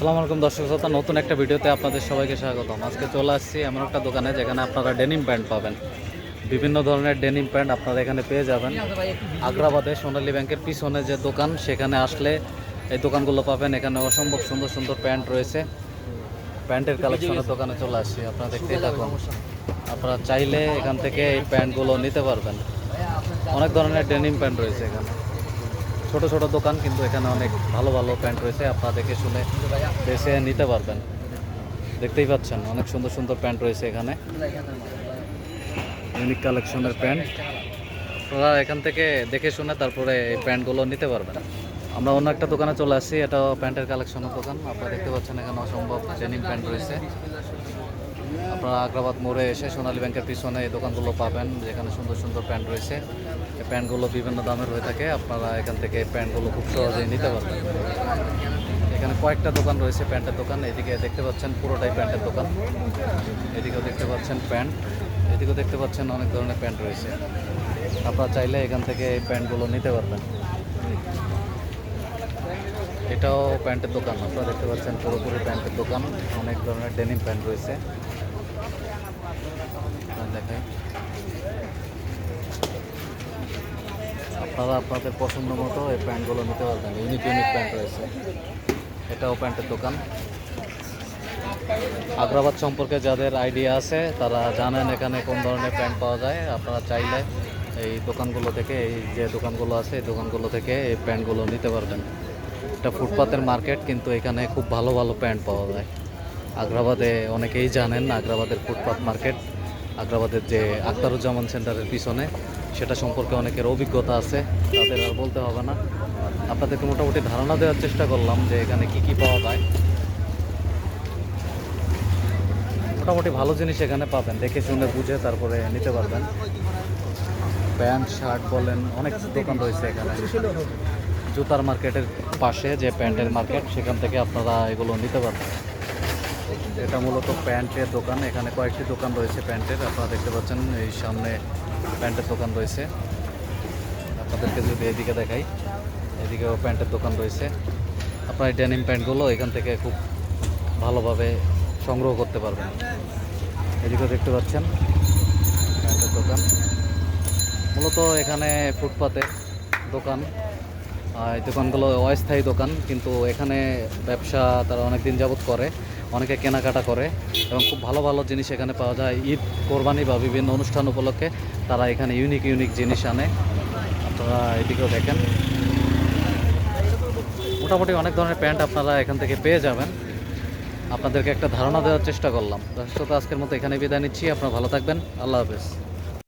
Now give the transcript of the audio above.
সালাম আলাইকুম দর্শক শ্রোতা, নতুন একটা ভিডিওতে আপনাদের সবাইকে স্বাগতম। আজকে চলে আসছি এমন একটা দোকানে যেখানে আপনারা ডেনিম প্যান্ট পাবেন। বিভিন্ন ধরনের ডেনিম প্যান্ট আপনারা এখানে পেয়ে যাবেন। আগ্রাবাদে সোনালী ব্যাংকের পিছনে যে দোকান, সেখানে আসলে এই দোকানগুলো পাবেন। এখানে অসম্ভব সুন্দর সুন্দর প্যান্ট রয়েছে। প্যান্টের কালেকশনের দোকানে চলে আসছি, আপনারা দেখতেই থাকুন। আপনারা চাইলে এখান থেকে এই প্যান্টগুলো নিতে পারবেন। অনেক ধরনের ডেনিম প্যান্ট রয়েছে এখানে। ছোট ছোট দোকান, কিন্তু এখানে অনেক ভালো ভালো প্যান্ট রয়েছে। আপনারা দেখে শুনে বেছে নিতে পারবেন। দেখতেই পাচ্ছেন, অনেক সুন্দর সুন্দর প্যান্ট রয়েছে এখানে। ইউনিক কালেকশনের প্যান্ট আপনারা এখান থেকে দেখে শুনে তারপরে এই প্যান্টগুলো নিতে পারবেন। আমরা অন্য একটা দোকানে চলে আসছি এটা প্যান্টের কালেকশনের দোকান। আপনারা দেখতে পাচ্ছেন এখানে অসম্ভব ডেনিম প্যান্ট রয়েছে। আপনারা আগ্রাবাদ মোড়ে এসে সোনালী ব্যাংকের পিছনে এই দোকানগুলো পাবেন, যেখানে সুন্দর সুন্দর প্যান্ট রয়েছে। এই প্যান্টগুলো বিভিন্ন দামের হয়ে থাকে, আপনারা এখান থেকে প্যান্টগুলো খুব সহজেই নিতে পারবেন। এখানে কয়েকটা দোকান রয়েছে প্যান্টের দোকান, এদিকে দেখতে পাচ্ছেন পুরোটাই প্যান্টের দোকান। এদিকেও দেখতে পাচ্ছেন প্যান্ট, এদিকেও দেখতে পাচ্ছেন অনেক ধরনের প্যান্ট রয়েছে। আপনারা চাইলে এখান থেকে এই প্যান্টগুলো নিতে পারবেন। এটাও প্যান্টের দোকান, আপনারা দেখতে পাচ্ছেন পুরোপুরি প্যান্টের দোকান, অনেক ধরনের ডেনিম প্যান্ট রয়েছে। আপনারা আপনাদের পছন্দ মতো এই প্যান্টগুলো নিতে পারবেন। ইউনিক ইউনিক প্যান্ট রয়েছে। এটাও প্যান্টের দোকান। আগ্রাবাদ সম্পর্কে যাদের আইডিয়া আছে, তারা জানেন এখানে কোন ধরনের প্যান্ট পাওয়া যায়। আপনারা চাইলে এই দোকানগুলো থেকে, এই যে দোকানগুলো আছে, এই দোকানগুলো থেকে এই প্যান্টগুলো নিতে পারবেন। এটা ফুটপাতের মার্কেট, কিন্তু এখানে খুব ভালো ভালো প্যান্ট পাওয়া যায়। আগ্রাবাদে অনেকেই জানেন আগ্রাবাদের ফুটপাত মার্কেট। আগ্রাবাদের যে আখতারুজ্জামান সেন্টারের পিছনে, সেটা সম্পর্কে অনেকের অভিজ্ঞতা আছে, তাদের আর বলতে হবে না। আপনাদেরকে মোটামুটি ধারণা দেওয়ার চেষ্টা করলাম যে এখানে কি কি পাওয়া যায়। মোটামুটি ভালো জিনিস এখানে পাবেন, দেখে শুনে বুঝে তারপরে নিতে পারবেন। প্যান্ট, শার্ট বলেন, অনেক দোকান রয়েছে এখানে। জুতার মার্কেটের পাশে যে প্যান্টের মার্কেট, সেখান থেকে আপনারা এগুলো নিতে পারবেন। এটা মূলত প্যান্টের দোকান। এখানে কয়েকটি দোকান রয়েছে প্যান্টের। আপনারা দেখতে পাচ্ছেন এই সামনে প্যান্টের দোকান রয়েছে। আপনাদেরকে যদি এদিকে দেখাই, এদিকেও প্যান্টের দোকান রয়েছে। আপনার এই ডেনিম প্যান্টগুলো এখান থেকে খুব ভালোভাবে সংগ্রহ করতে পারবেন। এদিকেও দেখতে পাচ্ছেন প্যান্টের দোকান। মূলত এখানে ফুটপাতে দোকান। এই দোকানগুলো অস্থায়ী দোকান, কিন্তু এখানে ব্যবসা তারা অনেক দিন যাবত করে। অনেকে কেনাকাটা করে এবং খুব ভালো ভালো জিনিস এখানে পাওয়া যায়। ঈদ, কোরবানি বা বিভিন্ন অনুষ্ঠান উপলক্ষে তারা এখানে ইউনিক ইউনিক জিনিস আনে। আপনারা এদিকেও দেখেন। মোটামুটি অনেক ধরনের প্যান্ট আপনারা এখান থেকে পেয়ে যাবেন। আপনাদেরকে একটা ধারণা দেওয়ার চেষ্টা করলাম। দর্শক, আজকের মতো এখানে বিদায় নিচ্ছি। আপনারা ভালো থাকবেন। আল্লাহ হাফেজ।